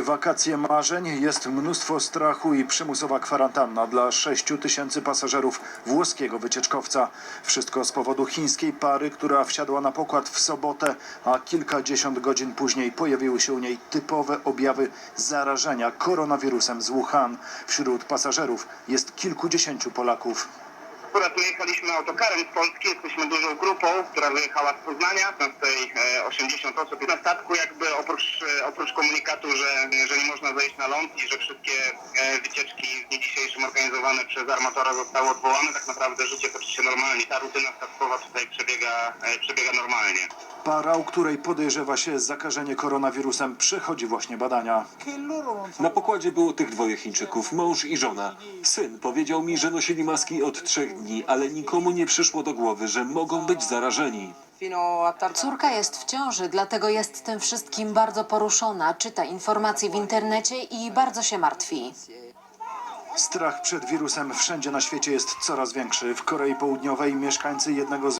Wakacje marzeń, jest mnóstwo strachu i przymusowa kwarantanna dla 6 tysięcy pasażerów włoskiego wycieczkowca. Wszystko z powodu chińskiej pary, która wsiadła na pokład w sobotę, a kilkadziesiąt godzin później pojawiły się u niej typowe objawy zarażenia koronawirusem z Wuhan. Wśród pasażerów jest kilkudziesięciu Polaków. Akurat my jechaliśmy autokarem z Polski, jesteśmy dużą grupą, która wyjechała z Poznania, nas tutaj e, 80 osób. Na statku jakby oprócz, e, oprócz komunikatu, że, że nie można zejść na ląd i że wszystkie e, wycieczki w dniu dzisiejszym organizowane przez armatora zostały odwołane, tak naprawdę życie toczy się normalnie. Ta rutyna statkowa tutaj przebiega, e, przebiega normalnie. Para, u której podejrzewa się zakażenie koronawirusem, przechodzi właśnie badania. Na pokładzie było tych dwoje Chińczyków, mąż i żona. Syn powiedział mi, że nosili maski od trzech dni, ale nikomu nie przyszło do głowy, że mogą być zarażeni. Córka jest w ciąży, dlatego jest tym wszystkim bardzo poruszona. Czyta informacje w internecie i bardzo się martwi. Strach przed wirusem wszędzie na świecie jest coraz większy. W Korei Południowej mieszkańcy jednego z